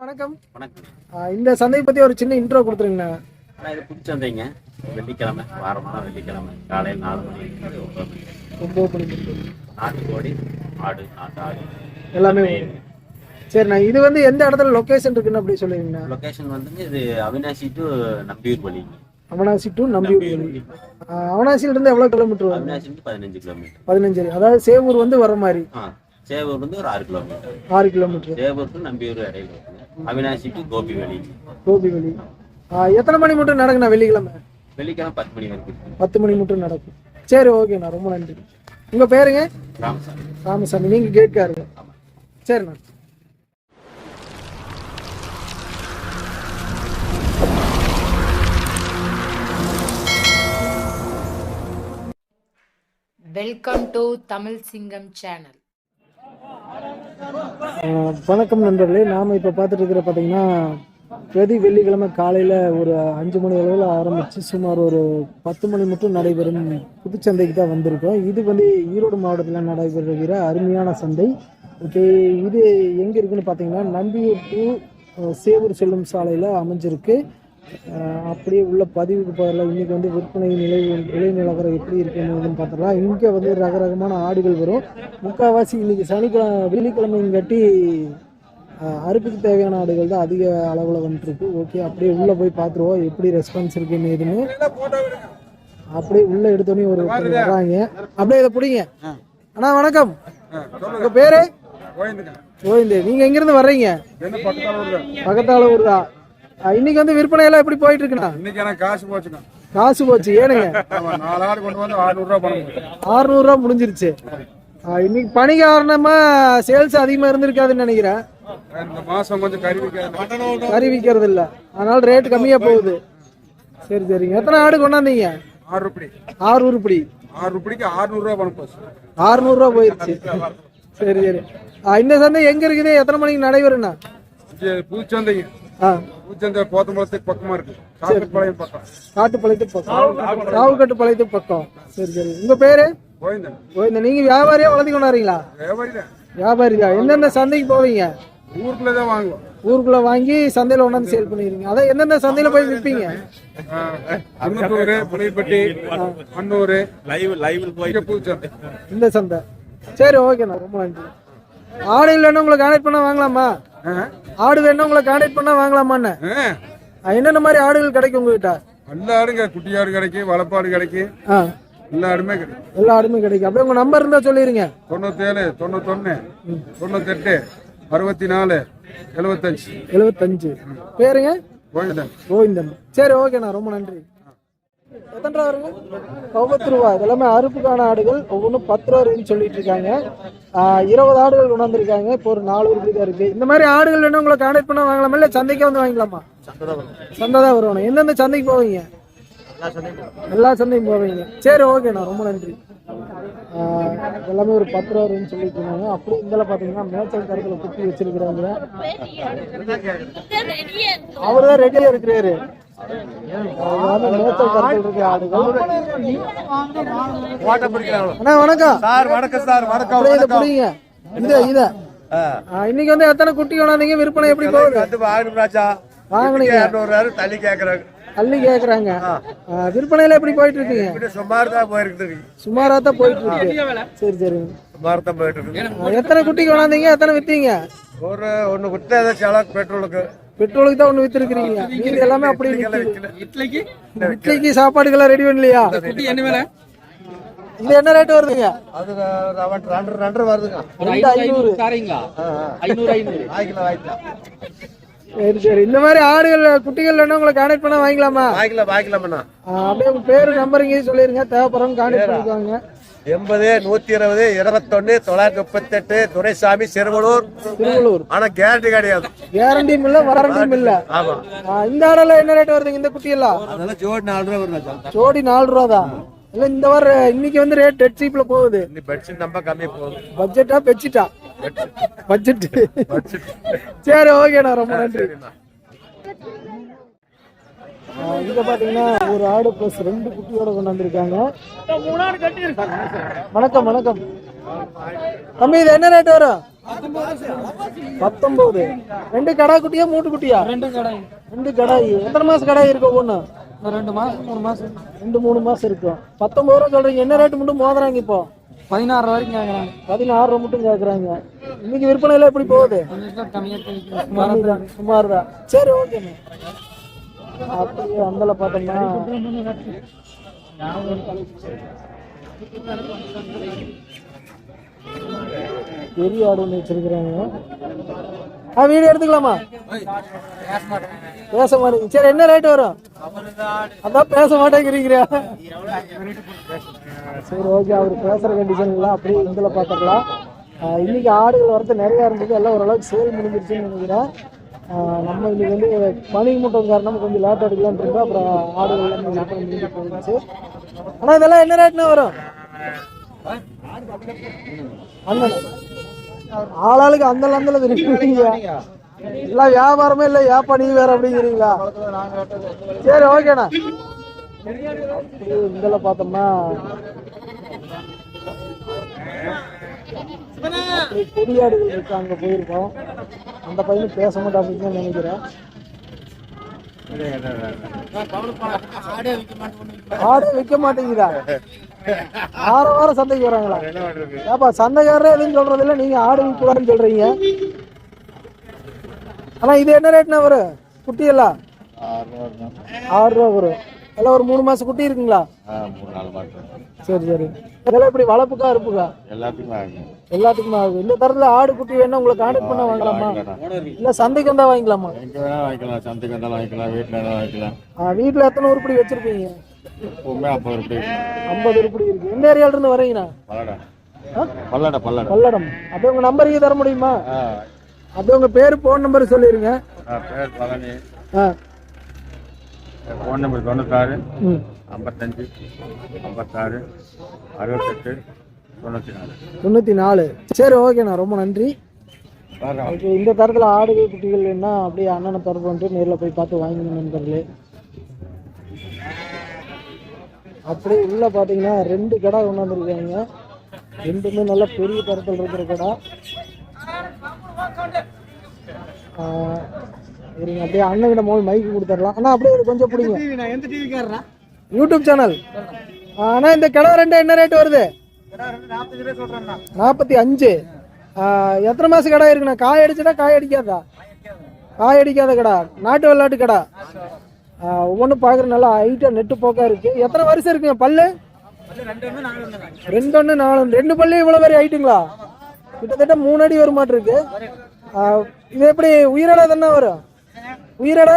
வணக்கம். வணக்கம். இந்த சந்தையை பத்தி ஒரு சின்ன இன்ட்ரோ கொடுத்துருங்கண்ணா. ஆனால் இது பிடிச்சந்தைங்க வெள்ளிக்கிழமை வாரமான வெள்ளிக்கிழமை. காலையில் நாலு மணிக்கு ஒம்பது மணிக்கு நாட்டு கோடி ஆடு நாட்டு ஆடு எல்லாமே. சரிண்ணா இது வந்து எந்த இடத்துல லொகேஷன் இருக்குன்னு அப்படி சொல்லுவீங்கண்ணா? லொக்கேஷன் வந்துங்க இது அவினாசி டு நம்பியூர் வழி. அவனாசி டு நம்பியூர் ஆ, அவனாசியில இருந்து எவ்வளவு கிலோமீட்டர் அவினாசி to பதினஞ்சு கிலோமீட்டர் பதினஞ்சு. அதாவது சேவூர் வந்து வர மாதிரி. சேவூர் வந்து ஒரு ஆறு கிலோமீட்டர் ஆறு கிலோமீட்டர் சேவூர் டு நம்பியூர் இடையில இருக்குங்க அவினாசி டு கோபி வழி கோபிவெளி ஆ, எத்தனை மணி மட்டும் நடக்குண்ணா வெள்ளிக்கிழமை? வெள்ளிக்கிழமை பத்து மணி வரைக்கும். பத்து மணி மட்டும் நடக்கும். சரி ஓகேண்ணா ரொம்ப நன்றி. உங்க பேருங்க? ராமசாமி. ராமசாமி நீங்க கேட்காருங்க. சரிண்ணா. வெல்கம் டு தமிழ் சிங்கம் சேனல் வணக்கம் நண்பர்களே. நாம் இப்போ பார்த்துட்டு இருக்கிற பார்த்தீங்கன்னா பிரதி வெள்ளிக்கிழமை காலையில் ஒரு அஞ்சு மணி அளவில் ஆரம்பித்து சுமார் ஒரு பத்து மணி மட்டும் நடைபெறும் புதுச்சந்தைக்கு தான் வந்திருக்கோம். இது வந்து ஈரோடு மாவட்டத்தில் நடைபெறுகிற அருமையான சந்தை. ஓகே இது எங்கே இருக்குன்னு பார்த்தீங்கன்னா நம்பியூர் டு சேவூர் செல்லும் சாலையில் அமைஞ்சிருக்கு. அப்படியே உள்ள பதிவுக்கு போகல இன்னைக்கு வந்து விற்பனை நிலை விலை நிலவரம் எப்படி இருக்குன்னு பார்த்துடலாம். இங்கே வந்து ரகரகமான ஆடுகள் வரும். முக்கால்வாசி இன்னைக்கு சனிக்கிழமை வெள்ளிக்கிழமைங்காட்டி அறுப்புக்கு தேவையான ஆடுகள் தான் அதிக அளவில் வந்துருக்கு. ஓகே அப்படியே உள்ளே போய் பார்த்துருவோம். எப்படி ரெஸ்பான்ஸ் இருக்குன்னு எதுன்னு. அப்படியே உள்ளே எடுத்தோடனே ஒரு வர்றாங்க அப்படியே இதை பிடிங்க. அண்ணா வணக்கம். உங்கள் பேரு? கோவிந்து. நீங்கள் எங்கேருந்து வர்றீங்க? பக்கத்தால ஊர் தான். இன்னைக்கு வந்து விற்பனை எல்லாம் எப்படி போயிட்டு இருக்குண்ணா? இன்னைக்கு எனக்கு காசு போச்சுங்க காசு போச்சு ஏனுங்க? நாலு ஆடு கொண்டு வந்து பணம் முடிஞ்சிருச்சு. இன்னைக்கு பனி காரணமா சேல்ஸ் அதிகமா இருந்திருக்காதுன்னு நினைக்கிறேன். இந்த மாசம் கொஞ்சம் கறி விற்கிறது இல்ல. அதனால ரேட் கம்மியா போகுது. சரி சரிங்க. எத்தனை ஆடு கொண்டாந்தீங்க? ஆறு ரூபாய் ஆறு உருப்படி. ஆறு ரூபாய்க்கு ஆறுநூறு ரூபா பணம் போச்சு. அறுநூறுவா போயிருச்சு. சரி சரி. இந்த சந்தை எங்க இருக்குது? எத்தனை மணிக்கு நடைபெறுண்ணா இங்க பூச்சந்தை போத்தம்பலத்துக்கு பக்கமா இருக்கு. காட்டுப்பாளையம் பக்கம். காட்டுப்பாளையத்து பக்கம். ராவுக்கட்டு பாளையத்து பக்கம். சரி சரி. உங்க பேரு? கோயந்தன் ஓ, இந்த நீங்க வியாபாரியா வளர்த்தி கொண்டாடுறீங்களா? வியாபாரி தான் வியாபாரி தான் எந்தெந்த சந்தைக்கு போவீங்க? ஊருக்குள்ள தான் வாங்குவோம். ஊருக்குள்ள வாங்கி சந்தையில கொண்டாந்து சேல் பண்ணிடுறீங்க. அதான் எந்தெந்த சந்தையில போய் விற்பீங்க? அன்னூர் லைவ் லைவ் இங்க பூச்சந்தை இந்த சந்தை. சரி ஓகேண்ணா ரொம்ப நன்றி. ஆடு இல்லைன்னா உங்களை கான்டாக்ட் பண்ணா வாங்கலாமா? ஆ? ஆடு வேணும் உங்களை கான்டாக்ட் பண்ணா வாங்கலாமான்னு. என்னென்ன மாதிரி ஆடுகள் கிடைக்கும் உங்ககிட்ட? எல்லா ஆடுங்க குட்டி ஆடு கிடைக்கும் வளப்பாடு கிடைக்கும். எல்லா ஆடுமே கிடைக்கும். எல்லா ஆடுமே கிடைக்கும். அப்படியே உங்க நம்பர் இருந்தா சொல்லிடுங்க தொண்ணூத்தேழு தொண்ணூத்தொன்னு தொண்ணூத்தெட்டு அறுபத்தி நாலு எழுபத்தஞ்சு எழுபத்தஞ்சு பேருங்க? கோயந்தன் கோவிந்தன். சரி ஓகேண்ணா. ரொம்ப நன்றி. எத்தனை வருங்க? முப்பத்து ரூபா. இதெல்லாமே அறுப்புக்கான ஆடுகள். ஒவ்வொன்றும் பத்து ரூபா இருக்குன்னு சொல்லிட்டு இருக்காங்க. இருபது ஆடுகள் கொண்டாந்துருக்காங்க. இப்போ ஒரு நாலு தான் இருக்கு. இந்த மாதிரி ஆடுகள் வேணும் உங்களை கான்டாக்ட் பண்ண வாங்கலாமா? இல்லை சந்தைக்கே வந்து வாங்கிக்கலாமா? சந்தை தான் வருவானு எந்தெந்த சந்தைக்கு போவீங்க? எல்லா சந்தையும் போவீங்க. சரி ஓகேண்ணா ரொம்ப நன்றி. எல்லாமே ஒரு பத்து ரூபா வரும்னு சொல்லிட்டு இருந்தாங்க. அப்படி இதில் பார்த்தீங்கன்னா மேய்ச்சல் தரத்தில் குத்தி வச்சிருக்கிறாங்க. அவர் தான் ரெடியாக இருக்கிறாரு இன்னைக்கு வந்து எத்தனை குட்டி கொண்டாந்தீங்க விற்பனை எப்படி போகுது? வாங்குனீங்க. இரநூறு தள்ளி கேக்குறாங்க. அள்ளி கேக்குறாங்க. ஆ, விற்பனையில எப்படி போயிட்டு இருக்குங்க சுமார் தான் போயிருக்குது சுமாரா தான் போயிட்டு இருக்கு சரி சரி. சுமார் தான் போயிட்டு இருக்கு எத்தனை குட்டி கொண்டாந்தீங்க எத்தனை வித்தீங்க? ஒரு ஒண்ணு விட்டு ஏதோ செலவு பெட்ரோலுக்கு. பெட்ரோலுக்கு தான் ஒண்ணு வித்துருக்கீங்க மீதி எல்லாமே அப்படி நிக்குது. இட்லிக்கு? சாப்பாடுக்கெல்லாம் ரெடி பண்ணலையா? இது என்ன ரேட் வருதுங்க? அது ரெண்டு ரெண்டு வருதுங்க. ரெண்டு ஐநூறு. வாங்கிக்கலாம் வாங்கிக்கலாம். சரி சரி. இந்த மாதிரி ஆடுகள் குட்டிகள் வேணும் உங்களை கான்டாக்ட் பண்ண வாங்கிக்கலாமா? வாங்கிக்கலாம் வாங்கிக்கலாம்ண்ணா ஆ, அப்படியே உங்க பேரு நம்பர் இங்கே சொல்லிருங்க. தேவைப்படுறவங்க கான்டாக்ட் பண்ணிக்கோங்க. எண்பது நூத்தி இருபது இருபத்தொன்னு தொள்ளாயிரத்தி முப்பத்தெட்டு துரைசாமி சிறுவலூர். திருவள்ளூர் ஆனா கேரண்டி கிடையாது. கேரண்டியும் இல்ல வாரண்டியும் இல்ல. ஆமா. இந்த ஆடெல்லாம் என்ன ரேட் வருதுங்க இந்த குட்டி எல்லாம் அதெல்லாம் ஜோடி நாலு ரூபா வருது ஜோடி நாலு ரூபா தான். இல்ல இந்த வார இன்னைக்கு வந்து ரேட் டெட் சீப்ல போகுது. இந்த பெட்ஷீட் நம்ம கம்மி போகுது. பட்ஜெட்டா பெச்சிட்டா பட்ஜெட் சரி ஓகேண்ணா ரொம்ப நன்றி. இங்க பாத்தீங்கன்னா ஒரு ஆடு பிளஸ் ரெண்டு குட்டியோட கொண்டு வந்திருக்காங்க வணக்கம் வணக்கம். தம்பி இது என்ன ரேட் வரும்? பத்தொன்பது. ரெண்டு கடா குட்டியா மூட்டு குட்டியா? ரெண்டு கடை ரெண்டு கடாய். எத்தனை மாசம் கடாய் இருக்கும் ஒண்ணு? ஒரு ரெண்டு மாசம் மூணு மாசம் ரெண்டு மூணு மாசம் இருக்கும் பத்தொன்பது ரூபா சொல்றீங்க. என்ன ரேட் மட்டும் மோதுறாங்க இப்போ? பதினாறு வரைக்கும் கேட்குறாங்க பதினாறு ரூபா மட்டும் கேக்குறாங்க. இன்னைக்கு விற்பனை எல்லாம் எப்படி போகுது? சுமார் தான் சரி ஓகேண்ணே அப்படியே அந்தல பார்த்தோம்னா பெரிய ஆடு ஒன்று வச்சிருக்கிறாங்க. ஆ வீடியோ எடுத்துக்கலாமா? பேச மாட்டேங்க. சரி என்ன ரேட் வரும்? அதான் பேச மாட்டேங்கிறீங்க. சரி ஓகே அவர் பேசுகிற கண்டிஷன் அப்படியே இதில் பார்த்துக்கலாம். இன்றைக்கி இன்னைக்கு ஆடுகள் வரது நிறையா இருந்தது. எல்லாம் ஓரளவுக்கு சேல் முடிஞ்சிருச்சுன்னு நினைக்கிறேன். நம்ம இன்னைக்கு வந்து பனி மூட்டம் காரணம் கொஞ்சம் லேட் எடுக்கலாம்னு இருந்தோம் அப்புறம் ஆடுகள் எல்லாம் முடிஞ்சு போயிடுச்சு. ஆனால் இதெல்லாம் என்ன ரேட்னு வரும்? அண்ணன் ஆளாளுக்கு அந்த அந்தல விரும்புறீங்க எல்லாம் வியாபாரமே இல்லை ஏப்பா நீ வேற அப்படிங்கிறீங்களா? சரி ஓகேண்ணா அப்படியே இதில் பார்த்தோம்னா கொடியாடுகள் இருக்கு அங்கே போயிருக்கோம். அந்த பையனும் பேச மாட்டாங்கன்னு நினைக்கிறேன். ஆடு விற்க மாட்டேங்குதா வாரம் வாரம் சந்தைக்கு வராங்களா? ஏப்பா சந்தைக்காரரே எதுவும் சொல்றது இல்ல நீங்க ஆடு கூடாதுன்னு சொல்றீங்க. ஆனா இது என்ன ரேட்னா வரும் குட்டி எல்லாம்? ஆறு ரூபா வரும். எல்லாம் ஒரு மூணு மாசம் குட்டி இருக்குங்களா? சரி சரி. இதெல்லாம் இப்படி வளர்ப்புக்கா இருப்புக்கா எல்லாத்துக்குமே எல்லாத்துக்குமே ஆகுது. இந்த தரத்துல ஆடு குட்டி வேணா உங்களை கான்டாக்ட் பண்ண வாங்கலாமா? இல்ல சந்தைக்கு வந்தா வாங்கிக்கலாமா? வாங்கிக்கலாம். சந்தைக்கு வந்தாலும் வாங்கிக்கலாம். வீட்டில் வாங்கிக்கலாம். ஆ, வீட்டுல எத்தனை உருப்படி வச்சிருப்பீங்க? எப்பவுமே அப்போ ஒரு ஐம்பது உருப்படி இருக்கு எந்த ஏரியால இருந்து வரீங்கண்ணா பல்லடா. ஆ? பல்லடா பல்லடா. பல்லடம். அப்படியே உங்க நம்பர் தர முடியுமா? ஆ. அப்படியே உங்க பேரு போன் நம்பர் சொல்லிருங்க. பேர் பழனி. ஃபோன் நம்பர் தொண்ணூத்தாறு ஐம்பத்தஞ்சு ஐம்பத்தாறு அறுபத்தெட்டு தொண்ணூற்றி நாலு தொண்ணூத்தி நாலு சரி ஓகேண்ணா. ரொம்ப நன்றி. ஓகே இந்த தரத்துல ஆடுகள் குட்டிகள் என்ன அப்படியே அண்ணனை தொடர்பு பண்ணிட்டு நேர்ல போய் பார்த்து வாங்கிக்கணும் நண்பர்களே. அப்படியே உள்ள பாத்தீங்கன்னா ரெண்டு கடை கொண்டாந்துருக்காங்க ரெண்டுமே நல்ல பெரிய தரத்தில் இருக்கிற கடை. இருங்க அப்படியே அண்ணன் போய் மைக்கு கொடுத்துடலாம். அண்ணா அப்படியே கொஞ்சம் பிடிங்க. யூடியூப் சேனல் அண்ணா இந்த கடை ரெண்டு என்ன ரேட் வருது? நாற்பத்தி அஞ்சு. எத்தனை மாசம் கடை இருக்குண்ணா? காய் அடிச்சதா காய் அடிக்காதா? காய் அடிக்காத கடை. நாட்டு வெள்ளாட்டு கடை. ஒவ்வொன்றும் பார்க்குற நல்லா ஹைட்டாக நெட்டு போக்கா இருக்கு. எத்தனை வருஷம் இருக்குங்க பல்லு? ரெண்டு ஒன்று நாலு ரெண்டு பல்லு இவ்வளோ பெரிய ஹைட்டுங்களா கிட்டத்தட்ட மூணு அடி வர மாட்டிருக்கு இது எப்படி உயிரடை தானே வரும்? உயிரடை?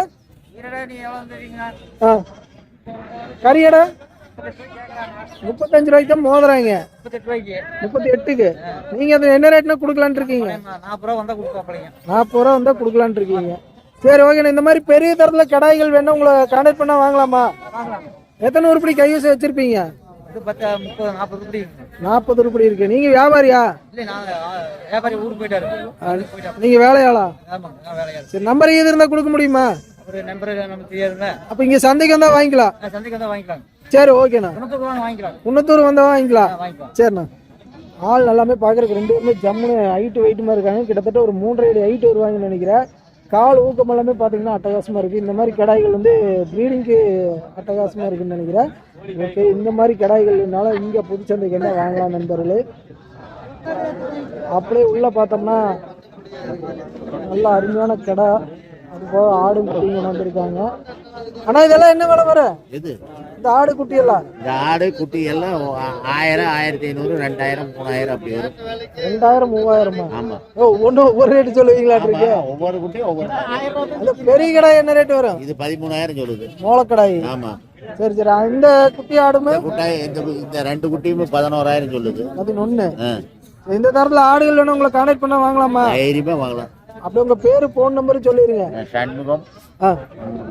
ஆ. கரியடை முப்பத்தஞ்சு ரூபாய்க்கு தான் மோதுறாங்க. முப்பத்தி எட்டுக்கு நீங்கள் அது என்ன ரேட்னா கொடுக்கலான்ட்டு இருக்கீங்க? நாற்பது ரூபா வந்தால் கொடுக்கலான்ட்டு இருக்கீங்க. சரி ஓகேண்ணா இந்த மாதிரி பெரிய தரத்தில் கடாய்கள் வேணா உங்களை கான்டாக்ட் பண்ணால் வாங்கலாமா? எத்தனை உருப்படி கையூசி வச்சிருப்பீங்க? நாற்பது உருப்படி இருக்கு. நீங்கள் வியாபாரியா? வியாபாரி ஊருக்கு போயிட்டாரு நீங்கள் வேலையாளா? சரி நம்பர் இது இருந்தால் கொடுக்க முடியுமா? அப்போ இங்கே சந்தைக்கு வந்தால் வாங்கிக்கலாம். சந்தைக்கு சரி ஓகேண்ணா குன்னத்தூர் வந்தால் வாங்கிக்கலாம். சரிண்ணா ஆள் எல்லாமே பார்க்குறதுக்கு ரெண்டு பேருமே ஜம்முன்னு ஹைட்டு வெயிட்டுமா இருக்காங்க. கிட்டத்தட்ட ஒரு மூன்றரை அடி ஹைட்டு வருவாங்கன்னு நினைக்கிறேன். கால் ஊக்கம் எல்லாமே பார்த்தீங்கன்னா அட்டகாசமாக இருக்குது இந்த மாதிரி கடாய்கள் வந்து ப்ரீடிங்க்கு அட்டகாசமாக இருக்குன்னு நினைக்கிறேன். ஓகே இந்த மாதிரி கடாய்கள்னால இங்கே புதுச்சந்தைக்கு என்ன வாங்கலாம் நண்பர்களே? அப்படியே உள்ளே பார்த்தோம்னா நல்ல அருமையான கடை அது போக ஆடும் குட்டிங்க வந்திருக்காங்க. ஆனால் இதெல்லாம் என்ன விலை வர இது இந்த ஆடு குட்டியெல்லாம்? இந்த ஆடு குட்டி எல்லாம் ஆயிரம் ஆயிரத்தி ஐநூறு ரெண்டாயிரம் மூணாயிரம் அப்படி வரும். ரெண்டாயிரம் மூவாயிரமா? ஆமா. ஓ ஒன்று ஒவ்வொரு ரேட்டு சொல்லுவீங்களாட்டு ஆமா, ஒவ்வொரு குட்டியும் ஒவ்வொரு அந்த பெரிய கடாய் என்ன ரேட் வரும்? இது பதிமூணாயிரம் சொல்லுது. மோளக்கடாய் ஆமா. சரி சரி. இந்த குட்டி ஆடுமே? குட்டாய் இந்த இந்த ரெண்டு குட்டியுமே பதினோராயிரம் சொல்லுது. பதினொன்று இந்த தரத்தில் ஆடுகள் வேணும் உங்களை கான்டாக்ட் பண்ண வாங்கலாமா? தைரியமா வாங்கலாம். அப்படியே உங்கள் பேர் ஃபோன் நம்பர் சொல்லிடுங்க அஹ் Shanmugam.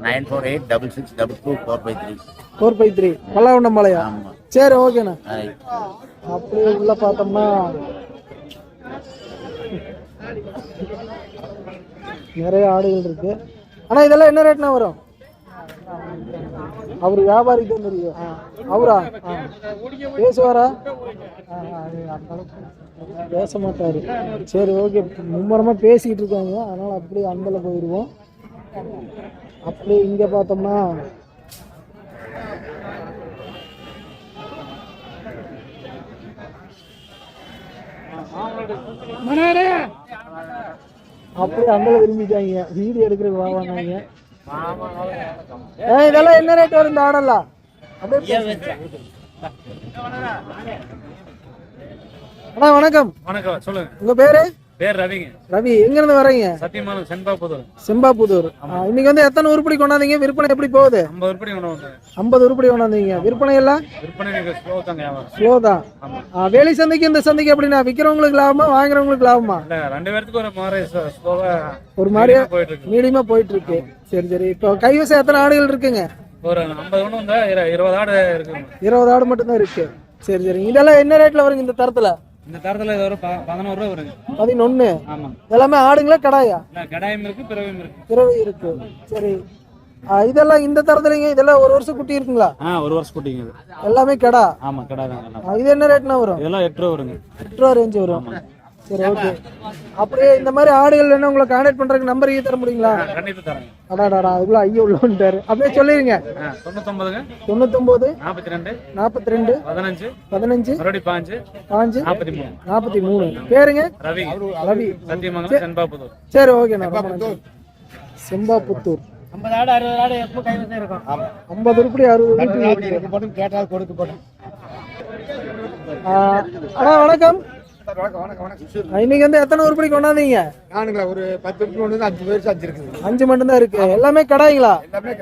Nine four eight double six double two four five three. Four five three. Pallavannampalaya ஆமா. சரி ஓகேண்ணா. அப்படியே உள்ள பார்த்தோம்னா நிறைய ஆடுகள் இருக்கு. ஆனா இதெல்லாம் என்ன ரேட்னா வரும்? அவர் வியாபாரி தான் தெரியும் அவரா? பேசுவாரா? பேச மாட்டாரு. சரி ஓகே. மும்முரமா பேசிக்கிட்டு இருக்காங்க. அதனால அப்படியே அந்தல போயிடுவோம் அப்படியே இங்க பார்த்தோம்னா அப்படியே அந்தல விரும்பிட்டாங்க வீடியோ எடுக்கிறதுக்கு வாங்க ஏ இதெல்லாம் என்ன ரேட் வரும் இந்த ஆடெல்லாம். அண்ணா வணக்கம். வணக்கம் சொல்லுங்க. உங்க பேரு? பேர் ரவிங்க. ரவி எங்க இருந்து வர்றீங்க சத்தியமான செம்பாபுதூர் ஆ, இன்னைக்கு வந்து எத்தனை உருப்படி கொண்டாந்தீங்க? விற்பனை எப்படி போகுது? ஐம்பது உருப்படி கொண்டு வந்தேன் ஐம்பது உருப்படி கொண்டாந்தீங்க. விற்பனை எல்லாம்? விற்பனை ஸ்லோ தாங்க ஸ்லோ தான். வேலி சந்தைக்கு இந்த சந்தைக்கு எப்படின்னா விற்கிறவங்களுக்கு லாபமா வாங்குறவங்களுக்கு லாபமா? ரெண்டு பேர்த்துக்கு ஒரு மாதிரி ஸ்லோவா ஒரு மாதிரியா போயிட்டு இருக்கு மீடியமா போயிட்டு இருக்கு சரி சரி. இப்போ கைவசம் எத்தனை ஆடுகள் இருக்குங்க? ஒரு ஐம்பது ஒன்று இருபது ஆடு இருக்குங்க. இருபது ஆடு மட்டும்தான் இருக்கு. சரி சரி. இதெல்லாம் என்ன ரேட்ல வருங்க இந்த தரத்துல? இந்த தரத்துல இது ப- பதினோரு ரூபா வருங்க பதினொன்னு? ஆமா. எல்லாமே ஆடுங்களா கடாயா? கடாயம் இருக்கு பிறவையும் இருக்கு. பிறவி இருக்கு. சரி. இதெல்லாம் இந்த தரத்துலங்க இதெல்லாம் ஒரு வருஷம் குட்டி இருக்குங்களா? ஆ ஒரு வருஷம் குட்டிங்க எல்லாமே கடா? ஆமா கடை ஆ, இது என்ன ரேட்னா வரும்? இதெல்லாம் எட்டு ரூபா வருங்க. எட்டு ரூபா ரேஞ்ச் வரும். சரி ஓகே அப்படியே இந்த மாதிரி ஆடுகள் வேணும் உங்களை கான்டாக்ட் பண்றதுக்கு நம்பர் தர முடியுங்களா? கண்டிப்பா அடாடாடா அதுக்குள்ள ஐயோ உள்ளாரு அப்படியே சொல்லிருங்க. தொண்ணூத்தொன்பதுங்க. தொண்ணூத்தொன்பது நாற்பத்தி ரெண்டு நாற்பத்தி ரெண்டு பதினஞ்சு பதினஞ்சு பாஞ்சு பாஞ்சு நாற்பத்தி மூணு நாற்பத்தி மூணு பேருங்க? ரவி. ரவி. சத்தியமங்கலம் செண்பாபுதூர் சரி ஓகேண்ணா செம்பாபுத்தூர் ஐம்பது ஆடு அறுபது ஆடு எப்போ கைவசம் இருக்கும்? ஐம்பது உருப்படி அறுபது உருப்படி இருக்கு. போட்டு கேட்டால் கொடுக்க போட்டோம் ஆ, அண்ணா வணக்கம். வணக்கம் வணக்கம் வணக்கம். ஆ, இன்னைக்கு வந்து எத்தனை உருப்படி கொண்டாந்தீங்க? நானுங்களா ஒரு பத்து நிமிஷம் ஒன்று அஞ்சு பேர் அஞ்சு இருக்குது அஞ்சு மட்டும்தான் இருக்கு. எல்லாமே கடாய்ங்களா எல்லாமே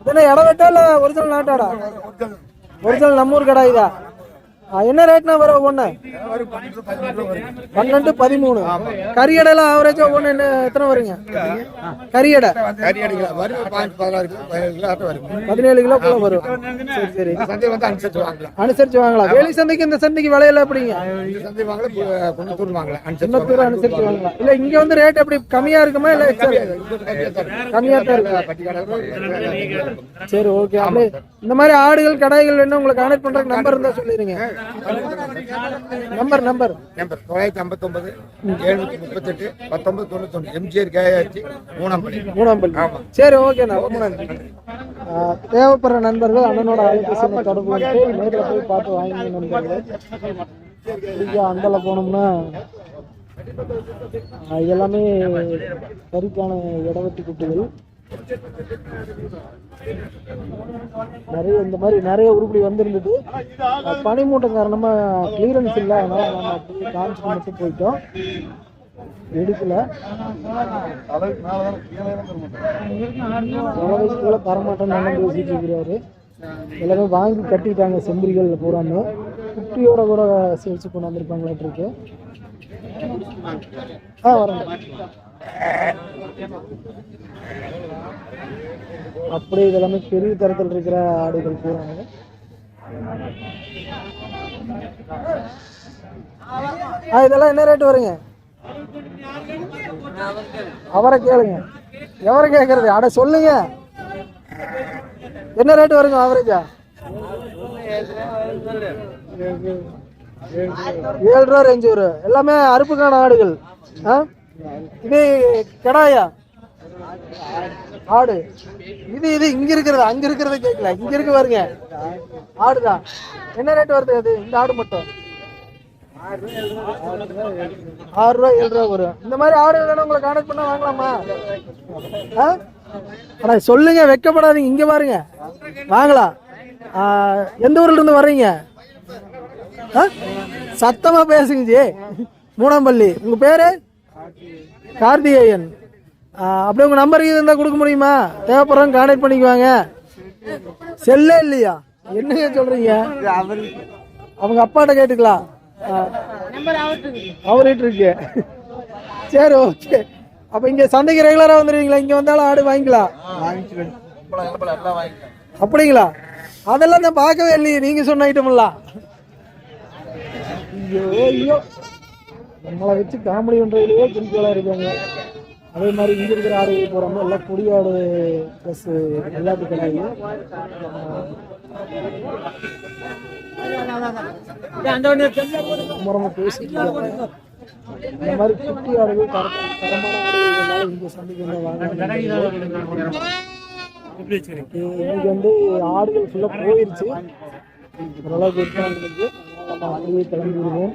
இதென்ன இடம் வெட்டா இல்ல ஒரிஜினல் நாட்டாடா? ஒரிஜினல் நம்ம ஊர் கடாய் தான். ஆ, என்ன ரேட்னா வரும் ஒன்று பன்னெண்டு பதிமூணு. கரியடைலாம் ஆவரேஜா ஒன்று என்ன எத்தனை வருங்க கரியடை கறி பதினேழு கிலோ கூட வரும். சரி சரி. அனுசரிச்சு வாங்கலாம். வேலி சந்தைக்கு இந்த சந்தைக்கு விலையில எப்படிங்க? குன்னத்தூர் அனுசரிச்சு வாங்கலாம். இல்ல இங்க வந்து ரேட் எப்படி கம்மியா இருக்குமா இல்ல கம்மியா தான் இருக்கு. சரி ஓகே அப்படியே இந்த மாதிரி ஆடுகள் கடைகள் வேணும் உங்களுக்கு கான்டாக்ட் பண்றதுக்கு நம்பர் இருந்தா சொல்லிடுங்க நம்பர் நம்பர் நம்பர் தொள்ளாயிரத்தி ஐம்பத்தொன்பது எழுநூத்தி முப்பத்தெட்டு பத்தொன்பது தொண்ணூத்தொன்று எம்ஜிஆர் கேஆர்டி மூணாம் படி மூணாம் பள்ளி சரி ஓகேண்ணா ரொம்ப நன்றி. தேவைப்படுற நண்பர்கள் அண்ணனோட அலைபேசி எண்ணை தொடர்பு நேரில் போய் பார்த்து வாங்கி நண்பர்களே. அந்தல போனோம்னா ஆ, இதெல்லாமே கறிக்கான இடவெட்டி குட்டிகள். நிறைய இந்த மாதிரி நிறைய உருப்படி வந்திருந்தது. பனிமூட்டம் காரணமாக கிளியரன்ஸ் இல்லை அதனால் நம்ம அப்படியே காமிச்சிட்டு மட்டும் போயிட்டோம். எடுக்கல. அளவுக்குள்ள தரமாட்டேன்னு அண்ணன் பேசிட்டு இருக்கிறாரு எல்லாமே வாங்கி கட்டிட்டாங்க செம்பரிகள் பூராமே. குட்டியோட கூட சேர்த்து கொண்டு வந்திருப்பாங்களாட்டு இருக்கு. ஆ வரேன். அப்படி இதெல்லாமே பெரிய தரத்தில் இருக்கிற ஆடுகள் போறாங்க ஆ இதெல்லாம் என்ன ரேட் வருங்க அவரை கேளுங்க எவரை கேட்கறது அட சொல்லுங்க என்ன ரேட் வருங்க ஆவரேஜா ஏழு ரூபா ரேஞ்சு வரும் எல்லாமே அறுப்புக்கான ஆடுகள் ஆ இது கடாயா? ஆடு. இது இது இங்க இருக்கிறது? அங்க இருக்கிறத கேட்கல. இங்க இருக்கு பாருங்க. ஆடுதான் என்ன ரேட் வருது அது? இந்த ஆடு மட்டும். ஆறு ரூபா ஏழு ரூபா வரும். இந்த மாதிரி ஆடு வேணும் உங்களை கான்டாக்ட் பண்ணா வாங்கலாமா? ஆ? அண்ணா சொல்லுங்க வெக்கப்படாதீங்க. இங்க பாருங்க. வாங்கலாம். எந்த ஊர்ல இருந்து வர்றீங்க? ஆ? சத்தமா பேசுங்க ஜி. மூணாம்பள்ளி. உங்க பேரு? கார்த்திகேயன். அப்படி அப்படியே உங்க நம்பர் இது இருந்தா கொடுக்க முடியுமா? தேவைப்படுறவங்க கான்டாக்ட் பண்ணிக்குவாங்க. செல்லே இல்லையா? என்னங்க சொல்றீங்க? அவங்க அப்பாட்ட கேட்டுக்கலாம். அவர்கிட்ட இருக்கு. சரி ஓகே அப்ப இங்க சந்தைக்கு ரெகுலரா வந்துருவீங்களா? இங்க வந்தாலும் ஆடு வாங்கிக்கலாம். அப்படிங்களா? அதெல்லாம் நான் பார்க்கவே இல்லையே. நீங்க சொன்ன ஐட்டம்லாம் ஐயோ ஐயோ. நம்மளை வச்சு காமெடி பண்றதுலயே குறிக்கோளா இருக்காங்க. அதே மாதிரி இங்க இருக்கிற ஆடுகள் போறாம எல்லாம் கொடியாடு ப்ளஸ் விளையாட்டு கடாயி முறமா பேசிட்டு இந்த மாதிரி குட்டி ஆடுகள் தர தரமான ஆடுகள் இங்க சந்தைக்கு வாங்க இன்னைக்கு வந்து ஆடுகள் ஃபுல்லா போயிருச்சு. ஓரளவுக்கு நம்ம அப்படியே கிளம்பி விடுவோம்.